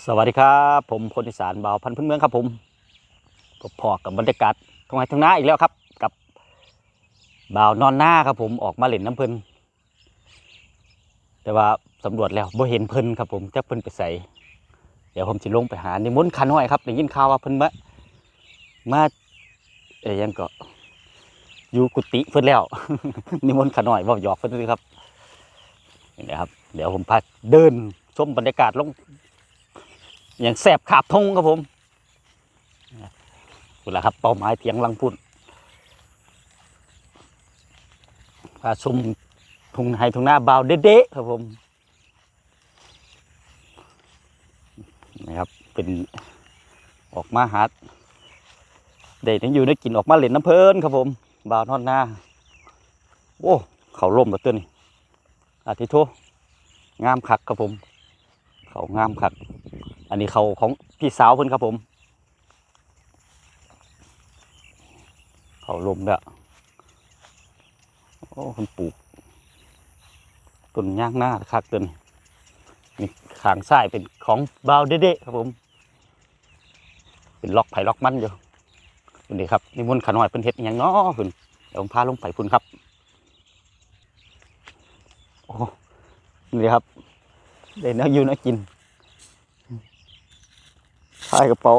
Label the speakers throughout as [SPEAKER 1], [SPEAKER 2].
[SPEAKER 1] สวัสดีครับ ผมพลอีสานบ่าวพันธุ์พื้นเมืองครับผมพบพอกับบรรยากาศทงไห้ทงนาอีกแล้วครับกับบ่าวนอนหน้าครับผมออกมาเล่นน้ำเพลินแต่ว่าสำรวจแล้วบ่เห็นเพลินครับผมจักเพลินไปใส่เดี๋ยวผมจะลงไปหาในมนต์ขาน้อยครับได้ยินข่าวว่าเพลินมามาเอ้ยยังก็อยู่กุฏิเพิ่นแล้วนิมนต์ขาน้อยว่าหยอกเพิ่นเลยครับนี่นะครับ เดี๋ยวผมพาเดินชมบรรยากาศลง อย่างแสบขาบทงครับผมนี่และครับเป้าหมายเพียงลังพุ่นพาชมทุงไฮทุ่งหน้าเบาเด๊ะๆครับผมนะครับเป็นออกมาหาเด็กยังอยู่ได้กินออกมาเหล่นน้ำเพลินครับผมบาวนอนหน้าโอ้เขาล่มแล้วตัวนี้อาทิโทงามคักครับผม เขางามคัก อันนี้เขาของพี่สาวเพิ่นครับผม เขาลมเด้อโอ้คนปลูกต้นย่างหน้าคักต้นนี่ขางซ้ายเป็นของบาวเด๊ะครับผม เป็นล็อกไผ่ล็อกมันอยู่นี่ครับนี่มนขาน้อยเพิ่นเฮ็ดอหยังเนาะคุณเดี๋ยวผมพาลงไปพุ่นครับโอ้นี่ครับได้เนื้อยู่เนื้อกิน ใช่กระเป๋า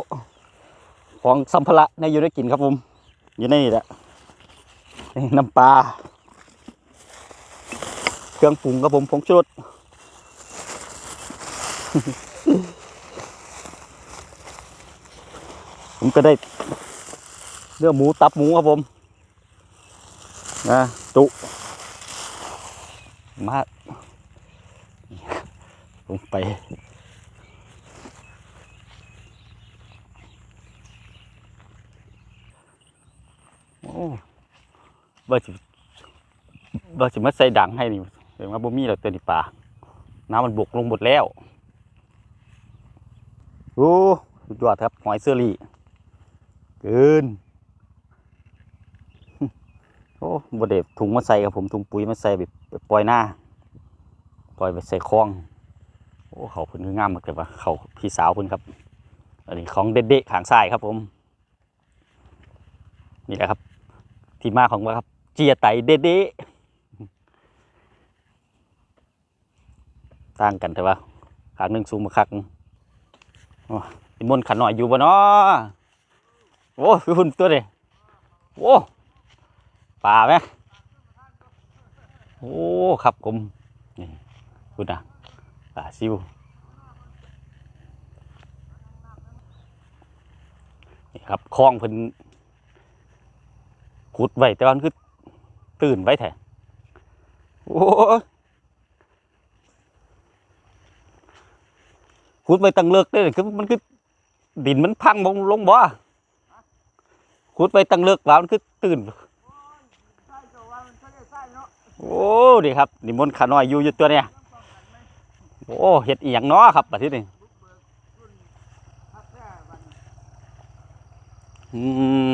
[SPEAKER 1] ของสัมภาระในอยู่ได้กินครับผม อยู่ในนี่แหละนี่น้ำปลา เครื่องปรุงครับผมผงชูรสผมก็ได้เนื้อหมูตับหมูครับผมนะจุมาลงไป บ่สิบ่สิมาใส่ดังให้นี่เห็นว่าบ่มีแล้วตัวนี้ปลาน้ำมันบกลงหมดแล้วโอ้สุดยอดครับหอยเซอรี่เกินโอ้บ่ได้ถุงมาใส่ครับผมถุงปุ๋ยมาใส่แบบไปปล่อยหน้า ปล่อยไปใส่คลองโอ้เขาเพิ่นคืองามมากเลยว่ะเขาพี่สาวเพิ่นครับ อันนี้ของเด็ดๆขางซ้ายครับผม นี่แหละครับ ที่มาของว่าครับ เจียไตเด๊ะๆต่างกันแต่ว่าขางหนึ่งสูงมาคักโอ้ยมนขันหน่อยอยู่บ่เนาะโอ้พี่หุ่นตัวเดียโอ้ป่าไหมโอ้ครับผมนี่คุณอะป่าซิวนี่ครับคลองเพิ่นขุดไว้แต่ว่ามันคือ ตื่นไว้แท้โอ้ยขุดไว้ตั้งเลิกได้เลยคือมันคือดินมันพังลงลงบ่ขุดไว้ตั้งเลิกว่ามันคือตื่น โอ้ดีครับนี่มนต์ขาน้อยอยู่อยู่ตัวเนี่ยโอ้เห็ดเอียงเนาะครับบัดนี้นี่อืม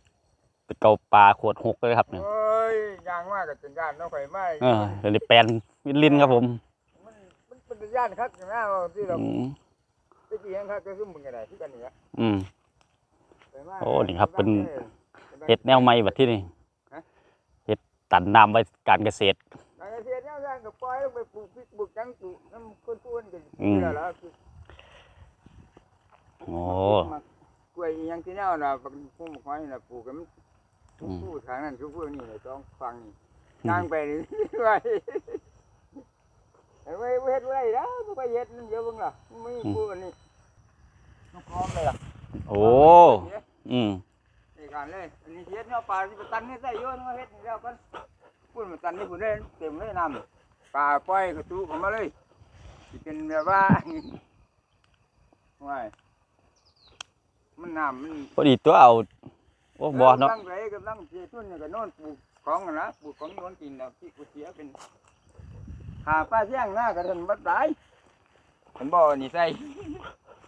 [SPEAKER 1] กาปลาขวดหกเลยครับเนี่ย
[SPEAKER 2] โอ้ยยางมากกับจังการน้องไฟไหม้
[SPEAKER 1] เออเดี๋ยวนี้แปลนวินลินครับผม
[SPEAKER 2] มันมันเป็นย่านครับอย่างนั้นที่เรา
[SPEAKER 1] อืม
[SPEAKER 2] ไปเกี่ยงครับก็คือมึงไงที่กันนี่
[SPEAKER 1] อืม
[SPEAKER 2] ไฟไหม้
[SPEAKER 1] โอ้นี่ครับเป็นเฮ็ดแนวใหม่บัดที่นี่เฮ็ดตันน้ำไว้การเกษตร
[SPEAKER 2] การเกษตรเนี่ยย่างกับปล่อยลงไปปลูกพริกปลูกจังปลูกน้ำคนพูนกัน
[SPEAKER 1] อืม
[SPEAKER 2] นี่แหละคือ
[SPEAKER 1] โอ้
[SPEAKER 2] กล้วยยังที่แนวน่ะเป็นพุ่มไม้น่ะปลูกกัน ทุกผู้ทางนั้นทุกผู้นี่ต้องฟังนางไปนี่ไว้ไว้เฮ็ดไว้แล้วบ่ไปเฮ็ดนั่นเดี๋ยวเบิ่งล่ะไม่พูดอันนี้ต้องพร้อมเลยล่ะ
[SPEAKER 1] โอ้อืม
[SPEAKER 2] นี่การเลยอันนี้เฮ็ดเนาะปลาที่ตันนี่ใส่โยนมาเฮ็ดนี่แล้วกันพูดมาตันนี่พุ่นได้เต็มเลยน้ำปลาปล่อยกระตูออกมาเลยสิเป็นแบบว่าว้ายมันน้ำมัน
[SPEAKER 1] พอดีตัวเอาโอ้บ่เนาะ
[SPEAKER 2] กำลังไรกำลังเสียทุนเนี่ยก็โนอนปลูกของกันนะปลูกของโนอนกินแล้วที่กูเสียเป็นหาป้าเสี่ยงหน้ากันทันบัดตายเห็นบ่นี่ใส่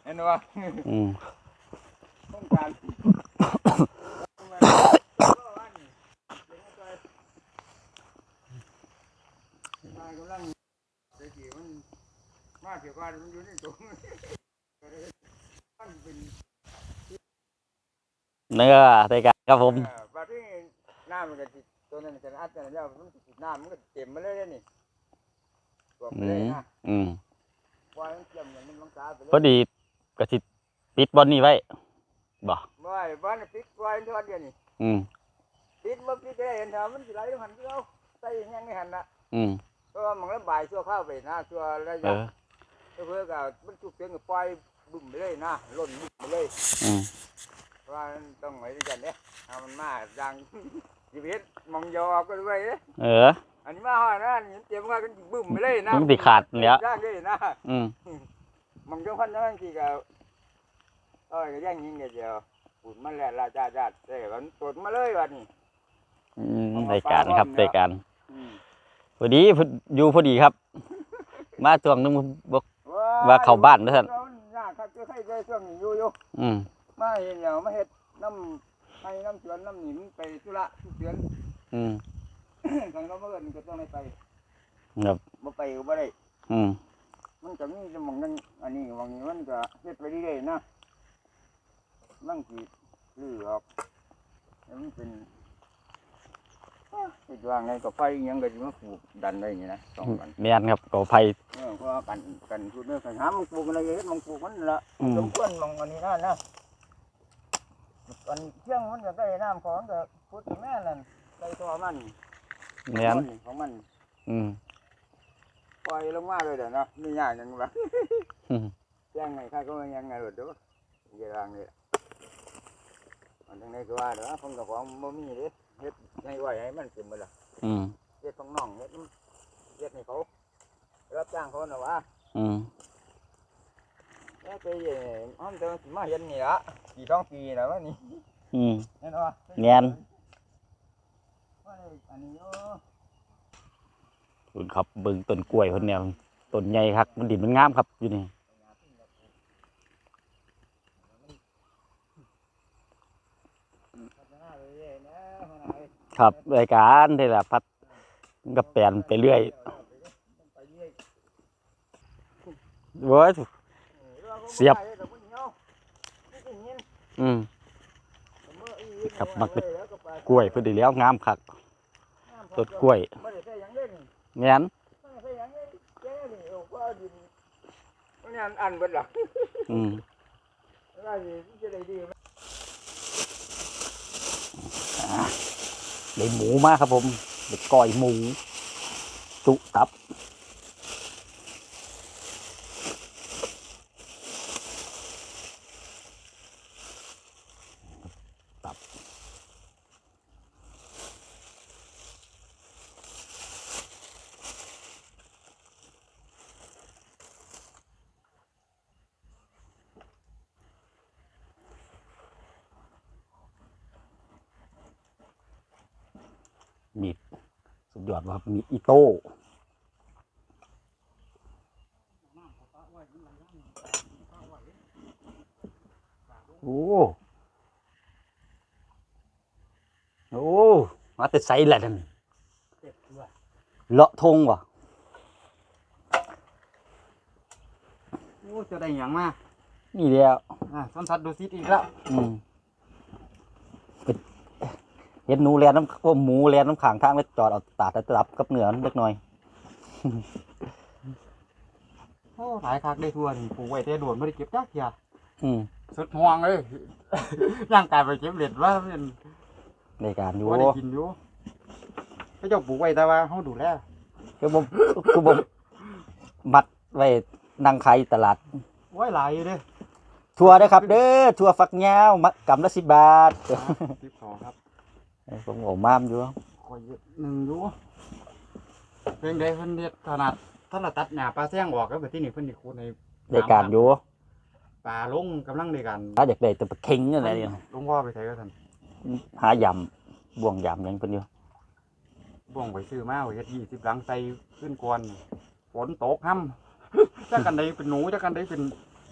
[SPEAKER 2] เห็นบ่
[SPEAKER 1] อืม
[SPEAKER 2] ต้องการนายกำลังเสียกี่มันมาเกี่ยวกับมันอยู่ในตัวมันเป็น
[SPEAKER 1] เนื้อรายการครับผม
[SPEAKER 2] เออบัดนี้น้ำมันก็สิตัวนั้นจะอัดกันแล้วมันสิน้ำมันก็เต็มมาเลยเด้อนี่ตัวไป
[SPEAKER 1] อื
[SPEAKER 2] เลย
[SPEAKER 1] ม
[SPEAKER 2] นะ
[SPEAKER 1] อืม
[SPEAKER 2] ปล่อยมันเต็มอย่างมันลงตาไปเลย
[SPEAKER 1] พอดีกระสิปิดบอลนี่ไว้บ่
[SPEAKER 2] บ่อยบ้านปิดปล่อยมันทอดเดียวนี่
[SPEAKER 1] อืม
[SPEAKER 2] ปิดบ่ปิดได้เห็นเถอะมันสิไหลลงหันเดียวใส่แห้งในหันน่ะ
[SPEAKER 1] อืม
[SPEAKER 2] เพราะว่ามันระบายชั่วเข้าวไปนะชั่วระ
[SPEAKER 1] เอยะอ
[SPEAKER 2] เพื่อก็มันจุกเสียงก็ปล่อยบึ้มไปเลยนะล่นบึ้มไปเลย
[SPEAKER 1] อืม
[SPEAKER 2] เพราะ ว่ามันต้องไว้ด้วยกันเด้เอามันมาดังชีวิตมองยอก็ด้วยเด้
[SPEAKER 1] เออ
[SPEAKER 2] อันนี้มาห่อนะนี่เตรียมว่ากันบึ้มไปเลยนะ
[SPEAKER 1] มันสิขาดแล้ว
[SPEAKER 2] ย่างเลยนะ
[SPEAKER 1] อืม
[SPEAKER 2] มองจังพันนั้นที่ก็เอ้ยก็ย่างยิงเดียวปุ่นมันแหละละจ้าจ้าเด้มันตดมาเลยวันนี้
[SPEAKER 1] อืมรายการครับรายการ
[SPEAKER 2] อืม
[SPEAKER 1] พอดีพออยู่พอดีครับ มาช่วงหนึงบอกว่าเข้าบ้านเด้อท่าน
[SPEAKER 2] ยากครับจะให้ได้ช่วงนี้อยู่อยู่
[SPEAKER 1] อืม
[SPEAKER 2] มาเห็นแล้วมาเฮ็ดน้ำให้น้ำสวนน้ำหนิมไปธุระทุกเดือน
[SPEAKER 1] อืม
[SPEAKER 2] ทางเราเมื่อกี้ก็ต้องได้ไป
[SPEAKER 1] ครับ
[SPEAKER 2] บ่ไปก็บ่ได้
[SPEAKER 1] อืม
[SPEAKER 2] มันก็มีสมองนั้นอันนี้บางนี้มันก็เฮ็ดไปเรื่อยๆนะนั่งสิลื้อออกแล้วมันเป็นคิดว่าไงก็ไฟอิหยังก็สิมาปลูกดันได้อย่างนี้นะสองกัน
[SPEAKER 1] แม่นครับก่อไผ่
[SPEAKER 2] เออเพราะว่ากันกันพูดเรื่องกันหามันปลูกอะไรเฮ็ดมันปลูกมันละ
[SPEAKER 1] อืม
[SPEAKER 2] สมควรมองอันนี้นั่นนะ อันเที่ยงมันก็ได้น้ำของก็พุทธแม่นั่นได้ตัวมัน
[SPEAKER 1] แม่น
[SPEAKER 2] ของมัน
[SPEAKER 1] อืม
[SPEAKER 2] ปล่อยลงมาเลยเดี๋ยวนะมีอย่างหยังบ้าง
[SPEAKER 1] อืม
[SPEAKER 2] ยังไงข้าก็ไม่ยังไงหรอกเด้อเยรังนี่มันจังไดก็ว่าเด้อผมกับของบ่มีเด้เฮ็ดให้ไว้ให้มันเต็มหมดล่ะ
[SPEAKER 1] อืม
[SPEAKER 2] เฮ็ดของน้องเฮ็ดน้ำเฮ็ดให้เขา รับจ้างเขาน่ะว่า
[SPEAKER 1] อืม
[SPEAKER 2] แล้วไปเอ่ออ้อมเดินสิมาเห็นนี่ละปีสองปีแล้ววะนี่
[SPEAKER 1] อืม
[SPEAKER 2] แน่นอน
[SPEAKER 1] แม่น
[SPEAKER 2] ว่าอันนี้โอ้
[SPEAKER 1] คุณครับเบิ่งต้นกล้วยคนเนี่ยต้นใหญ่ครับมันดินมันงามครับอยู่นี่
[SPEAKER 2] พัฒนาไปเรื่อยนะหัวหน้าเอ้ย
[SPEAKER 1] ครับรายการนี่แหละพัดมันก็แปลนไปเรื่อย
[SPEAKER 2] ไปเรื่อย
[SPEAKER 1] เว้ย เสียบ อืม
[SPEAKER 2] กั
[SPEAKER 1] บมักเป็น
[SPEAKER 2] แล้วไป
[SPEAKER 1] กล้วยพอดีแล้วงามคักต้นกล้วย
[SPEAKER 2] ไม่ได้ใส่หยังเล่น
[SPEAKER 1] แม่น
[SPEAKER 2] ไม่ได้ใส่หยังนแก่นี่เอาว่าดินมันอันอันเบิดล่ะ
[SPEAKER 1] อืม
[SPEAKER 2] ได้หมู
[SPEAKER 1] มากครับผมได้ก้อยหมู จุตับ ตับ มีดสุดยอดว่ะ ครับมีดอิโต้โอ้โอ้มาแต่ใส่แหละท่าน
[SPEAKER 2] เจ็บด้วย
[SPEAKER 1] เลาะทงว่ะ
[SPEAKER 2] โอ้จะได้หยังมา
[SPEAKER 1] นี่แล้ว
[SPEAKER 2] อ่าสัมผัสดูซิดอีกแล้ว
[SPEAKER 1] อืมเป็น เห็นหนูแลนน้ำโอ้หมูแลนน้ำขางทางแล้วจอดเอาตาดตับกับเนื้อนเล็กน้อย
[SPEAKER 2] โอ้หลายคักได้ทวนี่ปลูกไว้แต่โดนไม่ได้เก็บจักเทีย
[SPEAKER 1] อืม
[SPEAKER 2] สุดห่วงเลยร่างกายไปเก็บเหรียญว่าเป็น
[SPEAKER 1] ในการอยู่
[SPEAKER 2] ว่าได้กินอยู่เขาเจ้าปลูกไว้แต่ว่าเขาดูแล
[SPEAKER 1] คือผมคือผมมัดไว้นั่งขายตลาด
[SPEAKER 2] ไว้หลายอยู่เด้
[SPEAKER 1] ทัวร์นะครับ เด้อทัวร์ฟักยาวมัดกำละสิบบาท
[SPEAKER 2] สิบสองครับ
[SPEAKER 1] ผมโอ้มามอยู่
[SPEAKER 2] คอยเยอะหนึ่งอยู่เพียงใดเพิ่นเฮ็ดขนาดถ้าเราตัดหญ้าปลาแซงออกก็แบบที่นี่เพิ่นนี่คูใน
[SPEAKER 1] ในการอยู่
[SPEAKER 3] ปลาลงกำลังในการ
[SPEAKER 1] ถ้าอยากได้แตัวปลาเค็งอะไรเนี่ย
[SPEAKER 3] ลงพ่อไปใช้ก็ทัน
[SPEAKER 1] หายำบ่วงยำหยังเพิ่นอยู่
[SPEAKER 3] บ่วงไปซื้อมาไว้เฮ็ดยี่สิบหลังใส่ขึ้นกวนฝนตกห้ำจักกันใดเป็นหนูจักกันใดเป็น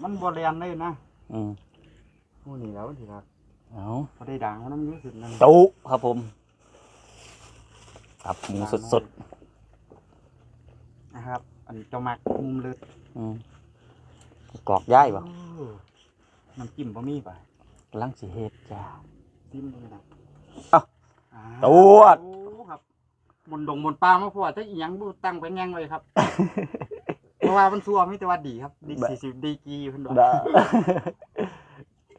[SPEAKER 3] มันบ่แรงเลยนะ
[SPEAKER 1] อืม
[SPEAKER 3] หมู่นี่แล้วทีครับ
[SPEAKER 1] เอา
[SPEAKER 3] พอได้ด่างมันน้ำอยืดสุดนึง
[SPEAKER 1] จุครับผมครับหมูสด
[SPEAKER 3] นะครับ อันเจ้ามักมุมเลือด
[SPEAKER 1] ๆอืมกรอกย่ายบ่
[SPEAKER 3] น้ำจิ้มบะมี่ป่ะ
[SPEAKER 1] กำลังสิเฮ็ดจ้า
[SPEAKER 3] จิ้มเลยนะ
[SPEAKER 1] เอ้า
[SPEAKER 3] อ่า
[SPEAKER 1] ตรวจ
[SPEAKER 3] โอ้ครับมนต์ดงมนต์ปลามาพอจะอีหยังบ่ตั้งเป็นหยังเลยครับเพราะว่ามันซัวมีแต่ว่าดีครับ ดี
[SPEAKER 1] แบบ
[SPEAKER 3] สี่สิบดีกีเพิ่นบอก
[SPEAKER 1] ได้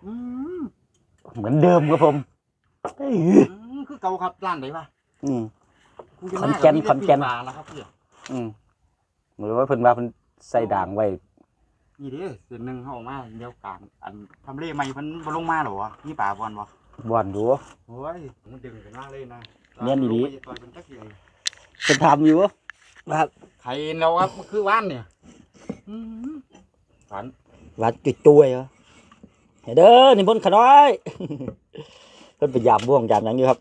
[SPEAKER 3] อืม
[SPEAKER 1] เหมือนเดิมครับผมเอ้ย
[SPEAKER 3] อืมคือเก่าครับร้านไหนวะ
[SPEAKER 1] อืม
[SPEAKER 3] กูจะ
[SPEAKER 1] ขอนแก่น
[SPEAKER 3] มาบ
[SPEAKER 1] ขอนแก่น
[SPEAKER 3] มีแต่ปิ้งปลาแล้วครับพี่
[SPEAKER 1] อืมเหมือนว่าเพิ่นว่าเพิ่นใส่ด่างไว้
[SPEAKER 3] นี่เด้เส้นหนึ่งเขาเออกมาเดียวกลางอันทำเลใหม่เพิ่นบ่ลงมาหรอวะนี่ป่าบอลวะ
[SPEAKER 1] บ่อนอยู่
[SPEAKER 3] โอ้ยมันดึงกันมาเลยนะ
[SPEAKER 1] เนียนดี
[SPEAKER 3] ลงไปต่อยเป็นตะเกียง
[SPEAKER 1] เพิ่นทำอยู่ว่า
[SPEAKER 3] ไข่เราครับมันคือว่านเนี่ยอืมฝัน
[SPEAKER 1] ว่าจุดตัวยเหรอ เฮ้ยเด้อนี่บนขน้อยเพิ่นไปยามบ่วงยามหยังอยู่ครับ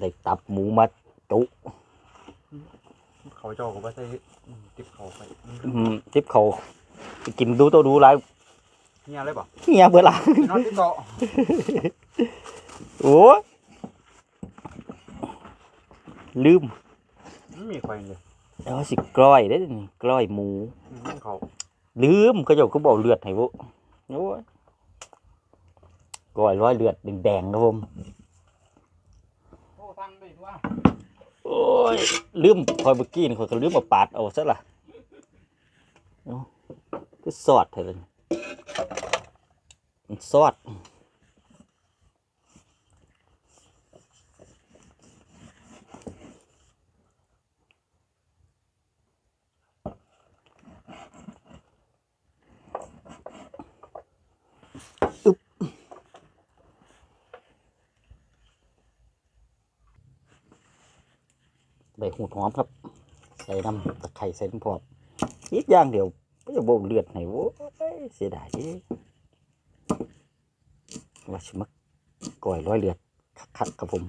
[SPEAKER 1] ได้ตับหมูมาจุ
[SPEAKER 3] เขาเจ้าก็บ่ใส่อืมติบเขาไป
[SPEAKER 1] อืมทิปเขาไปกินดูตัวดูหลาย
[SPEAKER 3] เฮียเลยบ่
[SPEAKER 1] เฮียเบื่อหละ
[SPEAKER 3] นอนติบเกาะ
[SPEAKER 1] โอ้ยลืม
[SPEAKER 3] ไม่มีไฟเลย
[SPEAKER 1] แล้วสิกล้อยได้อนี่กล้อยหมู
[SPEAKER 3] อืม เขา
[SPEAKER 1] ลืมเขาเจ้าก็บอกเลือดให้บุโอ้ยกล้อยร้อยเลือดแดงๆครับผม
[SPEAKER 3] โอ้ตั้งได้ด้วย
[SPEAKER 1] โอ้ยลืมคอยเมื่อกี้นี่คอยก็ลืมมาปาดเอาซะล่ะเนาะคือสอดเถอะเลยมันสอด ใบหูหอมครับใส่น้ำตะไคร้ใส่น้ำพอบนิดย่างเดียวก็จะโบกเลือดให้โว้ยเสียดายว่าชิมักก่อยร้อยเลือดคักๆครับผม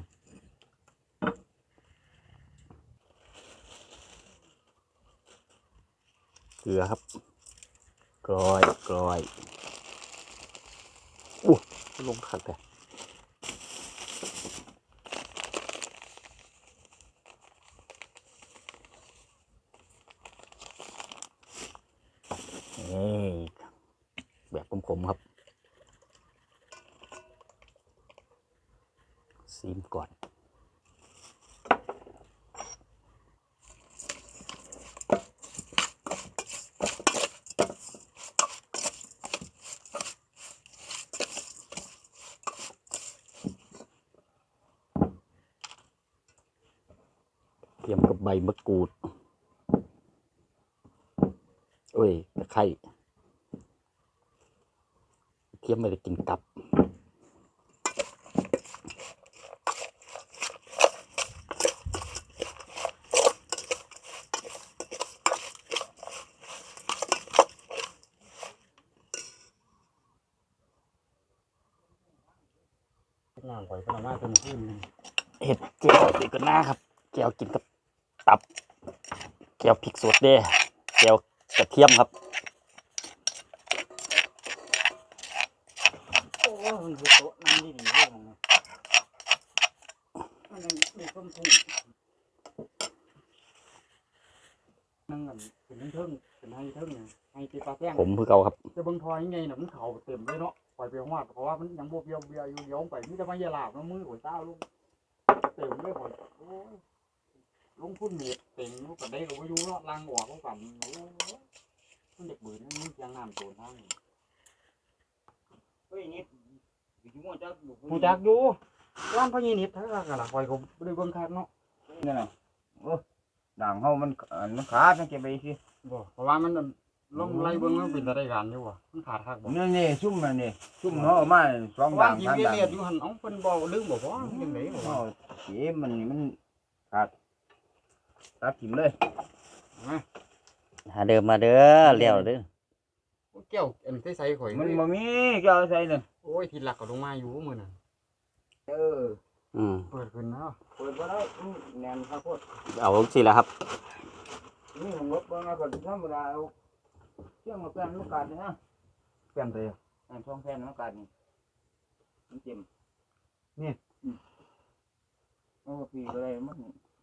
[SPEAKER 1] เกลือครับกรอยกรอยอู้ลงคักเลย นี่แบบคมๆครับซีมก่อน เตรีย มกับใบมะกรูดเอ้ยตะไคร้เทียมไม่ได้กินกับ
[SPEAKER 3] น้ำไฟพนักงานเต็มขึ้นเลย
[SPEAKER 1] เห็ดแก้วดีก็น่าครับแก้วกินกับตับแก้ วพริกสดเด้แก้วกระเทียมครับ
[SPEAKER 3] โอ้มันคือโต๊ะนั่งดีๆเลยมันยังมีต้นทุนนั่งกันเป็นเทิงเป็นให้เทิงให้ตีปลาแป้ง
[SPEAKER 1] ผมคือเก่าครับ
[SPEAKER 3] จะเบิ่งทอยยังไงน่ะมันเข่าเต็มเลยเนาะปล่อยไปหอดเพราะว่ามันยังบวเบียวเบียวอยู่เดียวไปมีแต่มาเยาลาบน้ำมือหัวเต้าลูกเต็มเลยหมดโอ้ย ลงทุนเม็ดเต็มลูกกันได้ก็บ่อยู่เนาะลังออกก็กันโอ้มันเด็กบืนมันมีเพียงน้ำโซนทาง
[SPEAKER 2] เฮ้ยนี่อยู่มั่วจักอยู่
[SPEAKER 3] หูจักอยู่ร้านพญานิดเท่ากันละคอยก็ได้เบิ่งคักเนาะ
[SPEAKER 2] นี่น่ะโอ้ด่างเฮามันอันมันขาดมันเก็บไปสิ
[SPEAKER 3] บ่เพราะว่ามันลงไล่เบิ่งมันเป็นตาได้การอยู่วะมันขาดคักบ่
[SPEAKER 2] นี่นี่ซุ่มมันนี่ซุ่มเฮาเอามาสองด่างสามด่าง
[SPEAKER 3] เลียดอยู่หั่นเอ้าเพิ่นบ่ลืมบ่พอจังได๋บ่
[SPEAKER 2] เฮาเสียมันมันขาด ตัดถิ่มเลย
[SPEAKER 3] นะ
[SPEAKER 1] หาเดิมมาเด้อเลี้ยวเด้อ
[SPEAKER 3] แก้วอันที่ใส่ข่อย
[SPEAKER 2] มันบ่มีเจ้าใส่นั่น
[SPEAKER 3] โอ้ยทีหลักก็ลงมาอยู่มื้อนั้น
[SPEAKER 2] เออ
[SPEAKER 1] อืม
[SPEAKER 3] เปิดขึ้นเนาะ
[SPEAKER 2] เปิดบ่ได้อื้อแน่นครับพวก
[SPEAKER 1] เอาสิแล้วครับ
[SPEAKER 2] นี่ผมลบเบิ่งเอาก็ธรรมดาเอาเชื่อมมาแป้นลูกกาดนี่นะ
[SPEAKER 3] เปลี่ยนเลย
[SPEAKER 2] อันช่องแป้นลูกกาดนี่มันเจ็ม
[SPEAKER 3] นี่
[SPEAKER 2] อืมโอ้พี่ก็ได้มัน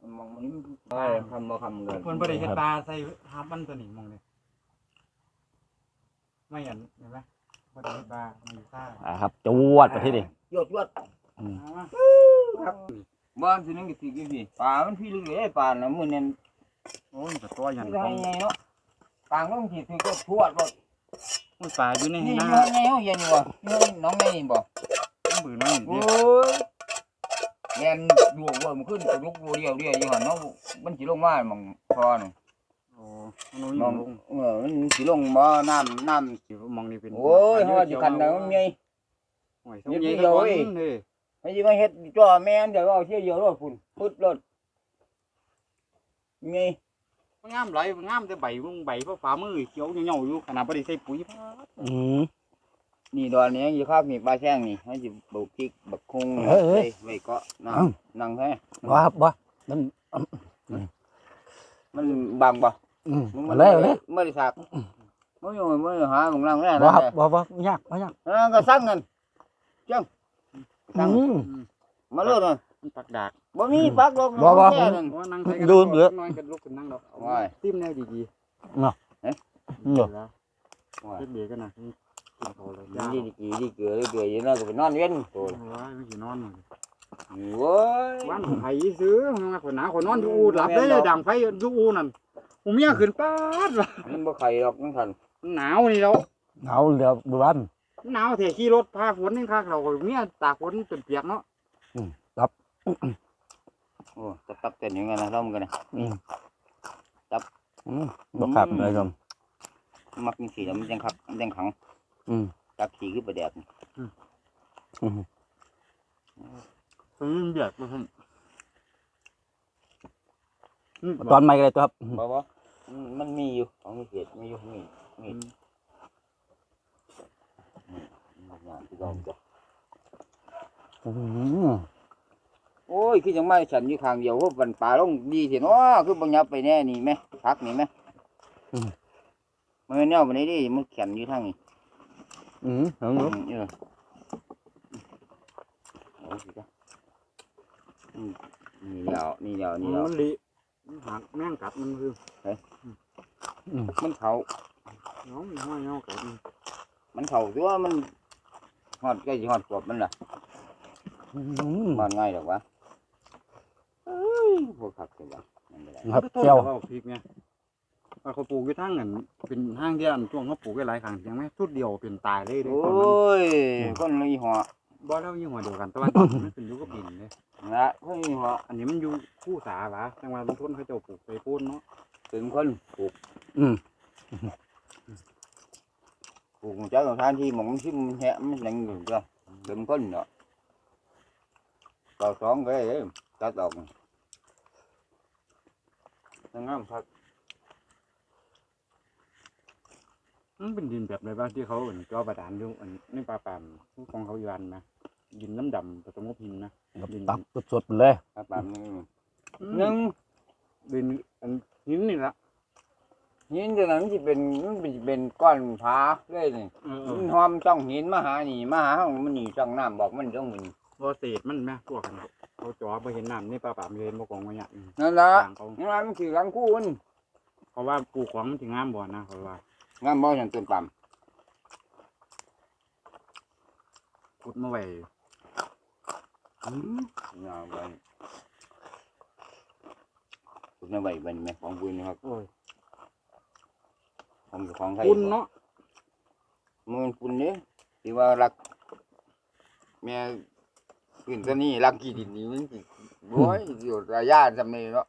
[SPEAKER 2] มันมองมันนี่มันได้คำบ่คำเกิน
[SPEAKER 3] เพิ่นบ่ได้เฮ็ดปลาใส่หามันตัวนี้มองเลยไม่อันเห็นไหมบ่ได้เฮ็ดปลาไม่อยู่ซ่า
[SPEAKER 1] อ่าครับจวดไปที่นี่
[SPEAKER 2] ยวดยวด
[SPEAKER 1] อืม
[SPEAKER 3] เอามา
[SPEAKER 2] บ้านสินึงก็สิกี่พี่ปลามันพี่ลึกเลยปลาน่ะมื้อนั้น
[SPEAKER 3] โอ้ยแต่ตัวใหญ่
[SPEAKER 2] มัน
[SPEAKER 3] ข
[SPEAKER 2] ได้
[SPEAKER 3] อง
[SPEAKER 2] ไงเนาะกลางลงสิถือก็ทวดรถ
[SPEAKER 3] มันปลาอยู่ใน
[SPEAKER 2] นี่
[SPEAKER 3] ห
[SPEAKER 2] อ
[SPEAKER 3] น้า
[SPEAKER 2] ยู่ไงเฮาเย็นอยู่บ่อยู่น้องไงนี่บ่
[SPEAKER 3] มือน้อย
[SPEAKER 2] โอ้
[SPEAKER 3] นี่
[SPEAKER 2] ย แล่นดวกว่ามันขึ้นกระลุกตัวเดียวเดียวอยู่หั่นเนาะมันสิลงมาหม่องพอนี่
[SPEAKER 3] โอ้มัน
[SPEAKER 2] ม
[SPEAKER 3] น้
[SPEAKER 2] อ
[SPEAKER 3] องยลง
[SPEAKER 2] เออมันสิลงบ่น้ำน้ำ
[SPEAKER 3] สิมองนี่เป็น
[SPEAKER 2] โอ้ยเฮาสิคันได้มันใหญ่
[SPEAKER 3] โอ้ย
[SPEAKER 2] เดี๋
[SPEAKER 3] เฮ็
[SPEAKER 2] ยว
[SPEAKER 3] ด
[SPEAKER 2] เดี๋
[SPEAKER 3] เดี
[SPEAKER 2] ย
[SPEAKER 3] ยวว
[SPEAKER 2] เอ้ย
[SPEAKER 3] เด้
[SPEAKER 2] ให้สิมาเฮ็ดจ่อแม่นเดี๋ยวเอาเที่ยวเดียวรถพุ่นพุดรถไง
[SPEAKER 3] มันงามไหลมันงามแต่ใบมึงใบเพราะฝ่ามือเขียวเหนียวๆอยู่ขนาดบ่ได้ใส่ปุ๋ย
[SPEAKER 1] อืม
[SPEAKER 2] นี่ดอนนี้อยู่ครับนี่ปลาแช่งนี่ให้สิปลูกพริกบักคุง
[SPEAKER 1] เอ้ยเอ้ย
[SPEAKER 2] ไว้เกาะนั่ง
[SPEAKER 1] เอ้า
[SPEAKER 2] นั่งแท้
[SPEAKER 1] ว่าครับว่ามัน
[SPEAKER 2] มันบางบ่
[SPEAKER 1] อืมมาเลยมาเลย
[SPEAKER 2] ไม่ได้สักไม่อยู่ไม่อยู่หาของนั่งแน่
[SPEAKER 1] ว่า
[SPEAKER 2] นะครับ
[SPEAKER 1] ว่าว่ายากว่ายาก
[SPEAKER 2] เออก็สั่งกันจังสั่ง
[SPEAKER 1] อืม
[SPEAKER 2] มาเลยนะ
[SPEAKER 3] มันปักดาก
[SPEAKER 2] บ่มีปักดอก
[SPEAKER 1] บ่บ่
[SPEAKER 2] แค่นั้น
[SPEAKER 3] ว่านั่งใส่กัน
[SPEAKER 1] ดูเหลือ
[SPEAKER 3] น้อยกันลุกขึ้นนั่งดอก
[SPEAKER 2] ว้าย
[SPEAKER 3] ติ้มแนวดี
[SPEAKER 1] เนาะ
[SPEAKER 3] ๆ
[SPEAKER 1] เอ๊ะ
[SPEAKER 3] เดี๋ยวแล้ว
[SPEAKER 2] ว้าย
[SPEAKER 3] เฮ็ดเบียร์กันนะ กินเขาเลย
[SPEAKER 2] ดี
[SPEAKER 3] ยา
[SPEAKER 2] ดีดีดีเกลือดีเกลืออยู่นั่นก็ไปนอนเว้นโต
[SPEAKER 3] โอ้ยไม่สินอนเลย
[SPEAKER 2] โว้ย
[SPEAKER 3] วันไผซื้อมันมาคนหนาคนนอนอยู่อูหลับได้เลยดังไฟอยู่อูนั่นผมเมียขึ้นป๊าดว่ะ
[SPEAKER 2] มันบ่ไข่ดอกนั่นทัน
[SPEAKER 3] มันหนาวนี่แล้ว
[SPEAKER 1] เอาเรือบ้าน
[SPEAKER 3] มันหนาวแท้ขี่รถพาฝนนี่คักเราเมียตากฝนจนเปียกเนาะ
[SPEAKER 2] โอ้ตับตับเต้นอย่างนั้นนะร่มกันนะ
[SPEAKER 1] อืมอืมบ่ขาดเลยครับ
[SPEAKER 2] มักมีสีแล้วมันยังคักมันยังขัง
[SPEAKER 1] อืม
[SPEAKER 2] จักสีคือประแดดนี่
[SPEAKER 1] อืม
[SPEAKER 3] ซื้อเบียดมาให้อืม
[SPEAKER 1] ตอนใหม่ก็ได้ตัวครับ
[SPEAKER 2] บ่บ่มันมันมีอยู่ของมีเศษมีอยู่มีมีบางอย่างที่เราจะ
[SPEAKER 1] อืม
[SPEAKER 2] โอ้ยคือจังไม่ฉันอยู่ข้างเดียวเพราะวันป่าลงดีสิเนาะคือบ่ยับไปแน่นี่แม่พักนี่แม่มันแนวมันนี้ดิมันแข็งอยู่ทางนี้
[SPEAKER 1] อืมเอา
[SPEAKER 2] อื
[SPEAKER 1] เนาะ
[SPEAKER 2] มเออโอ้ยสิจ้ะอืมนี่เดียวนี่เดียวนี่เดียว
[SPEAKER 3] มันลิมันหักแม่งกัดมันคือ
[SPEAKER 1] อื ม
[SPEAKER 2] มันเขา
[SPEAKER 3] น้องมันห้อยเงากัดมัน
[SPEAKER 2] มันเขาตัวมันฮอดใกล้สิฮอดขวบมันล่ะ
[SPEAKER 1] อืม
[SPEAKER 2] มันง่ายดอกวะเอ้ยพวกขักจังวะมันไม่ได้
[SPEAKER 1] ครับ
[SPEAKER 3] ต้น
[SPEAKER 1] เจ้า
[SPEAKER 3] เขาพริกไงว่าเขาปลูกอยู่ทางนั้นเป็นห้างเดียวอันช่วงเขาปลูกไว้หลายครั้งยังไหมชุดเดียวเป็นตายเลยเด้
[SPEAKER 2] โอ้
[SPEAKER 3] ต้นมัน
[SPEAKER 2] ยคนละยี่ห้อ
[SPEAKER 3] บ่แล้วยี่ห้อเดียวกันแต่ว่าต้นมันเป็นอยุกปินเลย
[SPEAKER 2] นะคนละยี่ห้อ
[SPEAKER 3] อันนี้มันอยู่คู่สาหวะจังหวะบางต้นเขาเจะปลูกไปโพ่นเนาะ
[SPEAKER 2] ถึงคนปลูก
[SPEAKER 1] อืม
[SPEAKER 2] ปลูกเจ้าของท่านที่หมองชิมมันแหะมันนั่งอยู่จ้ะถึงคนเนาะต่อสองก็ได้เด้ตัดออกนั่งงามครับ
[SPEAKER 3] มันเป็นดินแบบไรบ้างที่เขาเอนจอบาดาลอยู่อันในป่าปามของเขาอยู่อันนะดินน้ำดำผสมกับหินนะดิน
[SPEAKER 1] ตักสดๆไปเลย
[SPEAKER 2] ครับปามนี่
[SPEAKER 3] อืม
[SPEAKER 2] หนึ่ง
[SPEAKER 3] ดินอันหินนี่ละ
[SPEAKER 2] หินตัวนั้นที่เป็นมันเป็นเป็นก้อนผาเลยนี่
[SPEAKER 3] เออเอ
[SPEAKER 2] มัน
[SPEAKER 3] อ
[SPEAKER 2] หอมจ้องหินมาหานี่มาหาห้องมันนี่จ้องน้ำบอกมันจ้องมัน
[SPEAKER 3] บ่เศษมันแม่พวกกันเขาจอบ่เห็นน้ำในป่าปามเห็นบ่กองไว้เนี่ยอืม
[SPEAKER 2] นั่นละ
[SPEAKER 3] ต่างเขา
[SPEAKER 2] นี่ละมันคือหลังคู่มัน
[SPEAKER 3] เพราะว่าปลูกของมันถึงงามบ่นะเขาว่า
[SPEAKER 2] งามบ่อย่างต้นปาม
[SPEAKER 3] ขุดมาไว้
[SPEAKER 2] งามไปคุณเอาไว้เป็นไหมของคุณนะครับ
[SPEAKER 3] โอ้ย
[SPEAKER 2] ของของใคร
[SPEAKER 3] คุณเนาะ
[SPEAKER 2] มันคุณเนี่ยที่ว่ารัก แม่ขึ้นตัวนี้รักกี่ดินนี่มันสิโอ้ยอยู่ระยะจำนี้เนาะ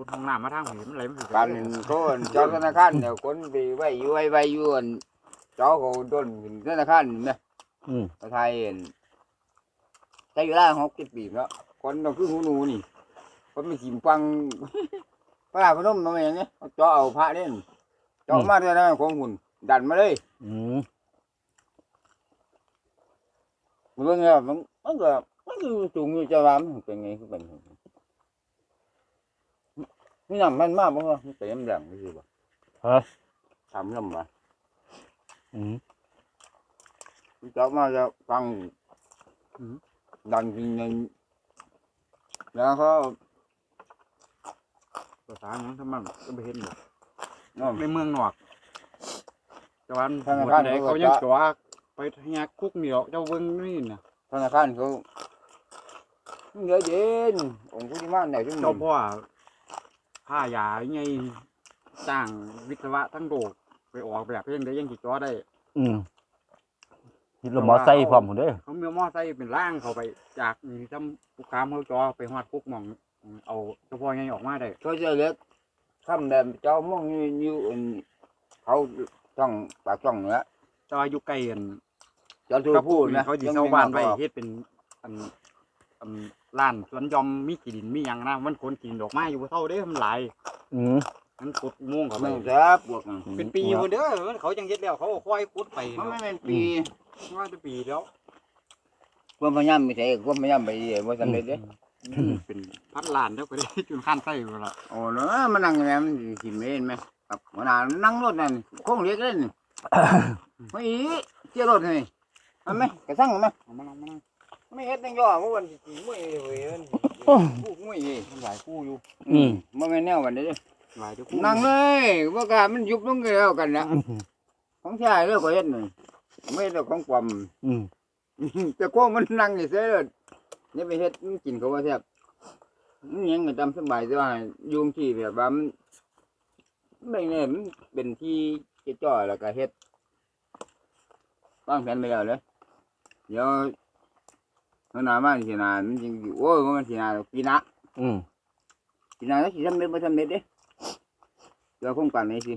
[SPEAKER 3] ขุดห้องน้ำมาทางหินมันไหลมันสิ
[SPEAKER 2] การเห็นโต้นเจ้าธนาคารเดี๋ยวคนไปไว้อยู่ไว้ไว้อยู่อันเจ้าเขาต้นขึ้นธนาคารนี่นะ
[SPEAKER 1] อืม
[SPEAKER 2] ประเทศไทยเห็นใช้เวลาหกสิบปีแล้วคนเราคือหูหนูนี่คนไม่ขิมฟัง พระราพนมมาอย่างเนี้ยเขาเจาะเอาพระเล่นจาะมาแต่นั้นของหุ่นดันมาเลย
[SPEAKER 1] อืม
[SPEAKER 2] มันก็เงี้ยมันมันก็มันก็สูงอยู่จะว่ามันเป็นไงคือเป็น นี่น้ำมันมากบ่มันเป็นน้ำแดงคือบ่
[SPEAKER 1] ฮะ
[SPEAKER 2] ทำน้ำมา
[SPEAKER 1] อืม
[SPEAKER 2] เจาะมาจะฟังดันกินเงินแล้วเขา
[SPEAKER 3] ภาษาหยังทำมันก็ไปเห็นบ่
[SPEAKER 2] น้อง
[SPEAKER 3] ในเมืองนอกแต่ว่า
[SPEAKER 2] ธนา
[SPEAKER 3] หม
[SPEAKER 2] คาร
[SPEAKER 3] ดไหน
[SPEAKER 2] เขาก็
[SPEAKER 3] เขายัง
[SPEAKER 2] จะ
[SPEAKER 3] ตัวไปแหกคุกเหนียวเจ้าเบิ่งนี่น่ะ
[SPEAKER 2] ธนาคารเขาเยอะเย็นองค์ผู้ที่มาไหนทุก
[SPEAKER 3] เจ้า
[SPEAKER 2] คน
[SPEAKER 3] พ่อ ค่ายาไงจ้างวิศวะทั้งโดกไปออกแบบเพียงได้ยังสิจ่อได้
[SPEAKER 1] อืมฮิตรมอไซค์พร้อมพุ่นเด้อ
[SPEAKER 3] เขามีมอไซค์เป็นร่างเขาไป จากนี่ทำลูกค้าเขาจ่อไปฮอดคุกหมอง เอาเจ้าพ่อไงออกมาได้
[SPEAKER 2] เขาจะเล็กคำแดมเจ้ามองอยู่อยู่อันเขาต้องปากต้องเนื้อ
[SPEAKER 3] เจ้าอายุใกล้กัน
[SPEAKER 2] เจ้าทู
[SPEAKER 3] กับ
[SPEAKER 2] พูด
[SPEAKER 3] นี่
[SPEAKER 2] นะ
[SPEAKER 3] เขาสิเช่าบ้านไว้เฮ็ดเป็นอันอัน ร้านสวนหยอมมีกี่ดินมีหยังนะมันคนกินดอกไม้อยู่บ่เท่าเด้มันหลาย
[SPEAKER 1] อืม
[SPEAKER 3] มันกดอุโมงค์เขาไป
[SPEAKER 2] มึงจะปวกน่ะ
[SPEAKER 3] เป็นปีคนเด้อมันเขาจังเฮ็ดแล้วเขาก็ค่อยขุดไป
[SPEAKER 2] มัน
[SPEAKER 3] เนาะ
[SPEAKER 2] ไม่เป็นปี
[SPEAKER 3] ว่าจะปีแล้ว
[SPEAKER 2] ความพยายามไม่ใช่ความพยายามไปเรื่อยว่าสำเร็จเด้
[SPEAKER 3] เป็นพันล้านเด้อก็ได้จนขั้นไส้ไปละ
[SPEAKER 2] โอ้เนาะมันนั่งอย่างนี้มันสิเมนไหมครับหัวหน้านั่งรถนั่นโค้งเล็กเล่นไม่อีเจ้ารถนี่มันไหมกระสั่งไหม
[SPEAKER 3] เอามาลองมาลอง
[SPEAKER 2] ไม่เฮ็ดตั้งย่อเมื่อวันสิมวยเว้ยมันผู้มวยเอ้
[SPEAKER 3] มันหลายคู่อยู่
[SPEAKER 1] อืม
[SPEAKER 2] บ่แม่นแนววันนี้เด้
[SPEAKER 3] หลายเด้อคู่
[SPEAKER 2] นั่งเลยว่ากามันยุบลงแล้วกันนะของชายเรื่องก็เฮ็ดนี่ไม่เรื่องของความ
[SPEAKER 1] อืม
[SPEAKER 2] แต่โค้งมันนั่งเฉยๆเลยนี่ไปเฮ็ดมันกินเขาว่าแซ่บมันยังก็ตามสบายแต่ว่ายุงที่แบบว่ามันไม่แน่มันเป็นที่จ่อยๆแล้วก็เฮ็ดวางแผนไปแล้วเลยเดี๋ยว เมื่อหนามาสิหนามันจริงอยู่โอ้ยมันสิหนาหรอกปีหน้า
[SPEAKER 1] อืม
[SPEAKER 2] ปีหน้าแล้วสิทำเร็จบ่ทำเร็จเด้เดี๋ยวคงกันนี่สิ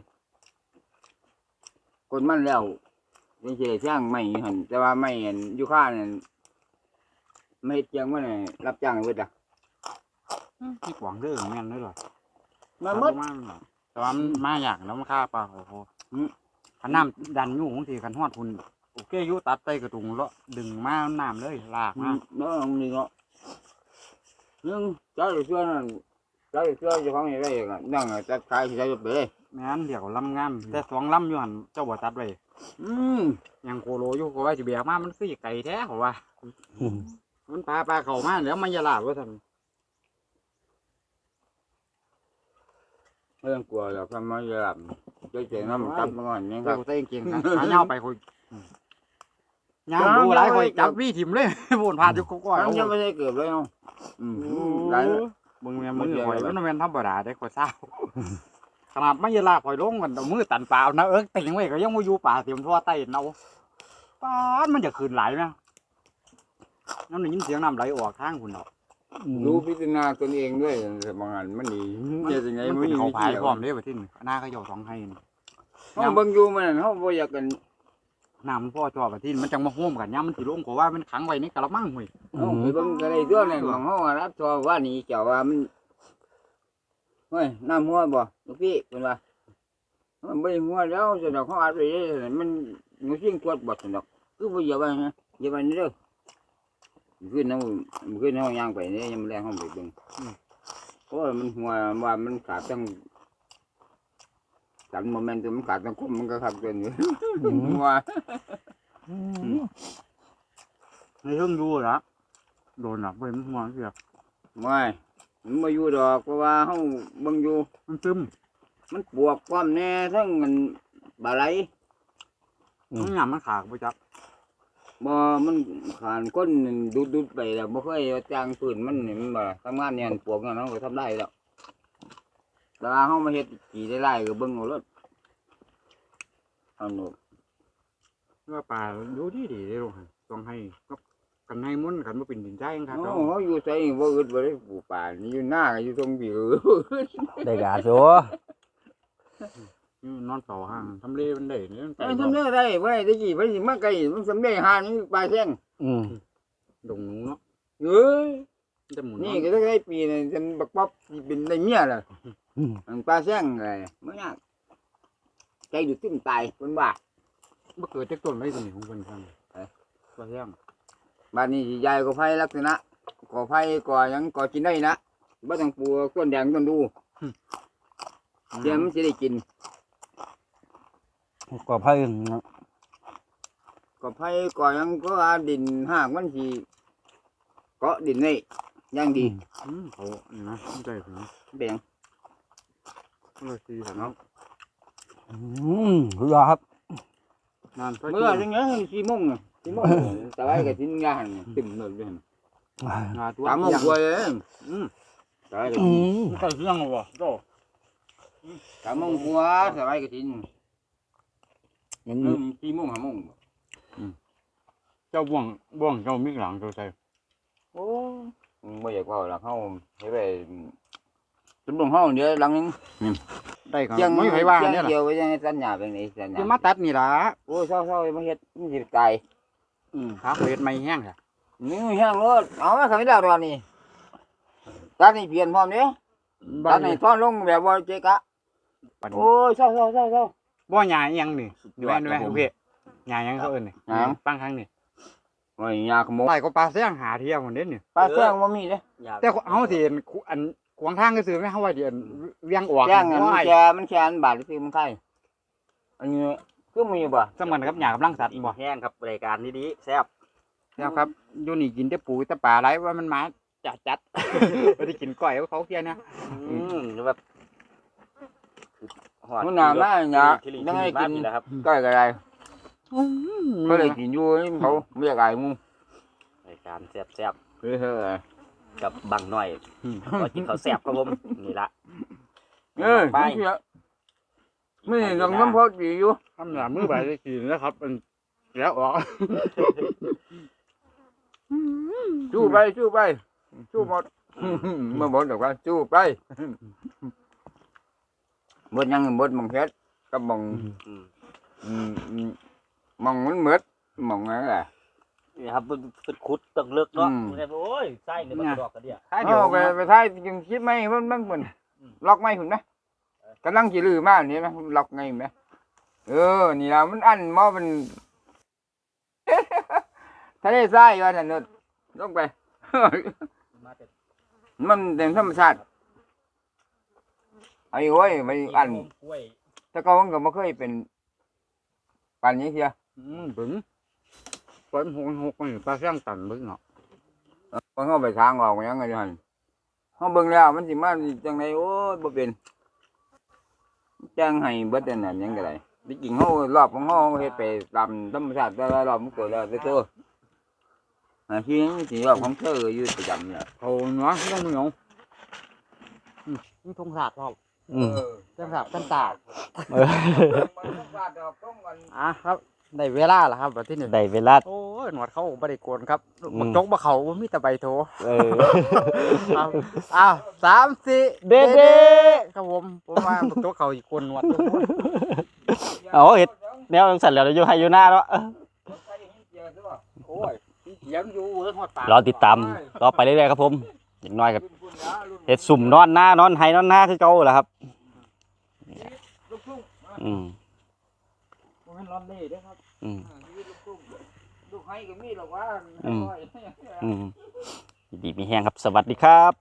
[SPEAKER 2] คนมันแล้วยังสิได้สร้างไม่หั่นแต่ว่าไม่อันอยู่ข้านั่นไม่เฮ็ดเจียงว่าน่ะรับจ้างเบิดอะ
[SPEAKER 3] ที่หวังเด้อแม่นเด้อหรอ
[SPEAKER 2] มาหมด
[SPEAKER 3] มาแต่ว่ามันมาอย่างแล้วมันค่าปลาโอ้โห
[SPEAKER 2] อืม
[SPEAKER 3] ขันน้ำดันอยู่บางทีขันฮอดคุณ โอเคอยู่ตัดใส่กระตุงแล้วดึงมาน้ำเลยลาก
[SPEAKER 2] มา
[SPEAKER 3] มา
[SPEAKER 2] เนาะนี่เนาะนึงเจ้าอยู่เสื้อนั่นเจ้าอยู่เสื้อเจ้าของนี่ได้ก็นั่งจัดขายสิได้ไปเลย
[SPEAKER 3] แม่นเดี๋ยวลำงามแต่สองลำอยู่หันเจ้าบ่ตัดไว้
[SPEAKER 2] อืม
[SPEAKER 3] ยังโคโลอยู่ก็ว่าสิเบียกมามันคือไก่แท้เขาว่า
[SPEAKER 1] อืม
[SPEAKER 3] มันปลาปลาเข้ามาแล้วมันอยาลาบว่าซั่น
[SPEAKER 2] ไม่ต้องกลัวหรอกทำไมจะหลับเฉยๆน้ำตับมาก่อนนี่ค
[SPEAKER 3] เจ้า
[SPEAKER 2] รับ
[SPEAKER 3] ใส่กางเกงขาขาเหยาวไปคุย ยาวดูหลายคนจับวี่ถิ่มเลยบนพาดอยู่ก็ก้อย
[SPEAKER 2] น้ำจะไม่ได้เกือบเลยเนาะอืมหลาย
[SPEAKER 3] มึงแม่มือข่อยมันแม่นธรรมดาได้ข่อยเศร้าขนาดไม่ยาลาข่อยลงกันเอามือตันเปล่านะเอิ้กติงไว้ก็ยังบ่อยู่ป่าเตรียมทั่วใต้เนาป้านมันจะคืนไหลนะน้ำได้ยินเสียงน้ำไหลออกทางคุณเนาะ
[SPEAKER 2] รู้พิจารณาตนเองด้วยบางอันมันดีจะยังไง
[SPEAKER 3] มัน
[SPEAKER 2] ไม่
[SPEAKER 3] เป็น
[SPEAKER 2] มี
[SPEAKER 3] เขา
[SPEAKER 2] วิ
[SPEAKER 3] พาย
[SPEAKER 2] ธี
[SPEAKER 3] พร้อมเด้ประเทศนี้หน้าเขาเจ้าสองให้นี่
[SPEAKER 2] เขาเบิ่งอยู่มันเขาบ่อยากกัน
[SPEAKER 3] น้ำมันพ่อจอประเทศมันจังมาโฮมกันย่ามมันสิลงก็ว่ามันขังไว้ในกระมังห่วย
[SPEAKER 2] เขาไปเบิ่งก็ได้ตัวนั่นของเขารับตัวว่านี่เจ้าว่ามันเฮ้ยน้ำหัวบ่ลูกพี่เป็นว่ามันไม่หัวแล้วสนอกเขาอัดไปเลยมันหนูสิ่งตรวจบ่สนอกคือบ่อย่าไปฮะอย่าไปนี่เด้อขึ้นน้ำขึ้นน้ำย่างไปนี่ยังแรงห้องไปเบิ่งโอ้ยมันหัวว่ามันขาดตั้ง สันโมเมนต์มันขาดตั้งคุมมันก็ขับเกินอยู่หัว
[SPEAKER 3] ในเรื่องดูละโดนอะเว้ยมันห่วงเสีย
[SPEAKER 2] ไม่มันมาอยู่ดอกเพราะว่าเฮาเบิ่งอยู่
[SPEAKER 3] มันซึม
[SPEAKER 2] มันปวกความแน่ทั้งมันบาไหล
[SPEAKER 3] มันหยามมันขาดไปจับ
[SPEAKER 2] บ่มันขานก้นดูดดูดๆไปแล้วบ่เคยเอาจ้างปืนมันนี่มันบ่ทำงานเนี่ยปวกเนี่ยเนาะก็ทำได้แล้ว แต่ว่าเฮามาเฮ็ดกี่ได้ไล่ก็เบิ่งเอารถเอาหนู
[SPEAKER 3] ว่าป่าดูดีดีได้ลงให้ต้องให้ก็กันให้มุนกันมาเป็นดินใจครับ
[SPEAKER 2] เฮาเฮาอยู่ไสบ่อึดบ่ได้ปลูกป่านี่อยู่หน้าก็อยู่ตรงบิว
[SPEAKER 1] ได้กาโซ
[SPEAKER 3] นอนเสาห้างทำเลมันได้เนี่ยมันไก่
[SPEAKER 2] มันทำได้ได้ไว้ได้กี่ไปสิมาไกลมันสำเร็จหานี่ปลายแท่ง
[SPEAKER 1] อืม
[SPEAKER 3] ดงหนูเนาะ
[SPEAKER 2] เอ้ย
[SPEAKER 3] มันจะหมุน
[SPEAKER 2] นี่ก็ได้ปีนี่จนบักป๊อบสิเป็นได้เมียล่ะ
[SPEAKER 1] อื ม
[SPEAKER 2] อันปลาแซงไงไม่ยากใจดูดซึมตายเพิ่นว่า
[SPEAKER 3] บ่เกิดจากต้นไม้ตัวนี้ของเพิ่นครับ
[SPEAKER 2] เอ๊ะ
[SPEAKER 3] ปลาแห้ง
[SPEAKER 2] บ้านนี้สิยายก็ไผลักษณะก่อไผก่อหยังก่อกินได้นะบ่ต้องปลูกต้นแดงต้นดูเดี๋ยวมันสิได้กิน
[SPEAKER 1] ก็เพิ่น
[SPEAKER 2] ก่อไผก่อหยังก็ว่าดินหากมันสิเกาะดินนี่อย่างดี
[SPEAKER 3] อืมเขานี่นะไม่ใจผม
[SPEAKER 2] เบ่ง
[SPEAKER 3] เลยสีเนาะ
[SPEAKER 1] อืมคือว่าครับ
[SPEAKER 3] นาน
[SPEAKER 2] เมื่อจังไงสี่โมงน่ะสี่โมงแต่ว่าก็สิงานตึมเลยอยู่หั่น
[SPEAKER 3] งาตัว
[SPEAKER 2] สามโมงกว่าเอง
[SPEAKER 3] อืม
[SPEAKER 2] แต่ว่าก็
[SPEAKER 1] อืม
[SPEAKER 3] ใส่เรื่องบ่โต
[SPEAKER 2] สามโมงกว่าแต่ว่าก็สิ
[SPEAKER 1] มัน
[SPEAKER 2] เริ่มสี่โมงห้าโมง
[SPEAKER 3] เจ้าบ่วงบ่วงเจ้ามิกหลังเจ้าใส่
[SPEAKER 2] โอ้ไม่อยากว่าหรอกเฮาเฮ็ดไป จุดลงเฮาเดี๋ยวหลังนึง
[SPEAKER 3] ได้ก็
[SPEAKER 2] ยัง
[SPEAKER 3] ไม่มีใครว่า
[SPEAKER 2] ยั
[SPEAKER 3] เนี่ย
[SPEAKER 2] ง
[SPEAKER 3] ล่ะ
[SPEAKER 2] เกี่ยวไว้ยังสัญญาเป็นไงสัญญา
[SPEAKER 3] จะมาตัดนี่ล่ะ
[SPEAKER 2] โอ้เศร้าๆมาเฮ็ดมันสิตาย
[SPEAKER 3] อืมขาเฮ็ดไม่แห้งค่ะ
[SPEAKER 2] นี่แห้งรถเอามาทำให้ได้ตอนนี้ตัดนี่เปลี่ยนพร้อมเด้ตัดนี่ทอนลงแบบว่าเจ๊กะ
[SPEAKER 3] ปัน
[SPEAKER 2] โอ้ยเศร้าๆๆๆ
[SPEAKER 3] บ่หญ้าอีหยังนี่
[SPEAKER 2] ยอ
[SPEAKER 3] แม่
[SPEAKER 2] ด
[SPEAKER 3] น
[SPEAKER 2] ค
[SPEAKER 3] แม่
[SPEAKER 2] รับผม
[SPEAKER 3] พี่หญ้าหยังเขาเอิ้นนี่
[SPEAKER 2] หยัง
[SPEAKER 3] ตั้งครั้งนี่
[SPEAKER 2] โอ้ยยาขโมย
[SPEAKER 3] ใส่ก็ปลาแซงหาเที่ยวคนเด่นนี่
[SPEAKER 2] ปลาเสื่องบ่มีเด้
[SPEAKER 3] แต่เฮาสิเห็นคุอัน ขวางทางก็ซื้อไม่เฮาไว้เดี๋ยวเวียงออก
[SPEAKER 2] ย่างอันมัน
[SPEAKER 3] ว้าย
[SPEAKER 2] แค่มันแค่อันบาทซื้อมันไข่อันนี้คือมีบ่
[SPEAKER 3] สมันกับหญ้ากำลังสัตว์บ่
[SPEAKER 1] แห้งครับรายการนี้ดีแซ่บ
[SPEAKER 3] แล้วครับอยู่นี่กินแต่ปูแต่ปลาไหลว่ามันมาจัดจัดบ่ได้กินก้อยกับเขาเที่ยนะ
[SPEAKER 1] อืมแบบฮอด
[SPEAKER 2] มันน่ามาหยา
[SPEAKER 1] ที่ลิ
[SPEAKER 2] ยังไง
[SPEAKER 1] ที่ลิ
[SPEAKER 2] กิน
[SPEAKER 1] มาแล้วครับ
[SPEAKER 2] ก้อยก็ได้
[SPEAKER 3] อืม
[SPEAKER 2] เขาเลยกินอยู่นี่เขาไม่อยากอายมึง
[SPEAKER 1] รายการแซ่บ
[SPEAKER 2] เฮ้ยเฮ้ย
[SPEAKER 1] ๆ กับบังหน่อยก็กินข้าวแซ่บครับผมนี่ละ
[SPEAKER 2] เออ
[SPEAKER 1] ไป
[SPEAKER 2] เชื่อไม่ยังน้ำพอดีอยู่
[SPEAKER 3] ทำหน้ามือไปได้กินนะครับมันแล้วออก
[SPEAKER 2] สู้ไปสู้ไปสู้หมดมาหมดดอกว่าสู้ไปหมดยังหมดมังเฮ็ดกับมัง
[SPEAKER 1] อืม
[SPEAKER 2] อืมอืมมังมันหมดมังอะไร
[SPEAKER 1] นี่ครับเป็นเป็นขุดตึกเลิกเนาะ
[SPEAKER 2] อืม
[SPEAKER 1] มันได้โอ้ยไส้เนี่ยมันกระดอกกระเดีย
[SPEAKER 3] ถ้าเดี๋ยว
[SPEAKER 2] เอาไปไปท้ายจึงคิดไหมมันมันเหมือนล็อกไหมหุ่นไหมกำลังจีลือมากนี่ไหมล็อกไงไหมเออ นี่ละมันอันมอมัน ทะเลทรายว่าแต่นนลงไป
[SPEAKER 1] มาแต่
[SPEAKER 2] มันเป็นธรรมชาติไอ้โว้ยไปอัน
[SPEAKER 1] กล้วย
[SPEAKER 2] แต่ก็มันก็ไม่เคยเป็นปันนี้เชีย
[SPEAKER 3] อืมบึ้ง ปล่อยมันหกหกนี่ปลาแซงตันบึ้งเนาะ
[SPEAKER 2] พอเข้าไปทางออกยังไงจังเขาเบิ่งแล้วมันสิมาจังไดโอ้ยบ่เป็นจ้งให้เบิดอันนั้นยังก็ได้ที่จริงเขารอบของเขาเฮ็ดไปตามธรรมชาติแต่ละรอบมันเกิดแล้วแต่ตัวอ่าที่นี่สิรอบของเธออยู่ประจำเนี่ย
[SPEAKER 3] เอาเนาะต้องเหนียวอืมมีทงสาดรอบ
[SPEAKER 1] อืม
[SPEAKER 3] ทงสาดกันตา
[SPEAKER 1] เออ
[SPEAKER 3] อะครับ ได้เวลาแล้วครับแบบที่หนึ่ง
[SPEAKER 1] ได้เวลา
[SPEAKER 3] โอ้ยหนวดเขาบ่ได้โกนครับ
[SPEAKER 1] อืม
[SPEAKER 3] บักจกบ่เขาบ่มีแต่ใบโถ
[SPEAKER 1] เออ
[SPEAKER 3] เอาอ้าวสามสี่
[SPEAKER 1] เด้เด้
[SPEAKER 3] ครับผมผมว่าบักจกเขาอีกคนหนวดอยู่
[SPEAKER 1] เอาเห็ดแนวจังสันแล้วอยู่ให้อยู่หน้าเนาะ
[SPEAKER 3] โอ้ยเขียนอยู่เรื่องหอดปาก
[SPEAKER 1] รอติดตามรอไปเรื่อยๆครับผมอย่างน้อยกับเห็ดสุ่มนอนหน้านอนไห้นอนหน้าคือเก่าแหละครับอืม
[SPEAKER 3] มันร้อนเล่เด้อครับ
[SPEAKER 1] อืม
[SPEAKER 2] ลูกให้ก็มีหรอกว่า
[SPEAKER 1] อืมอืมดีมีแห้งครับ สวัสดีครับ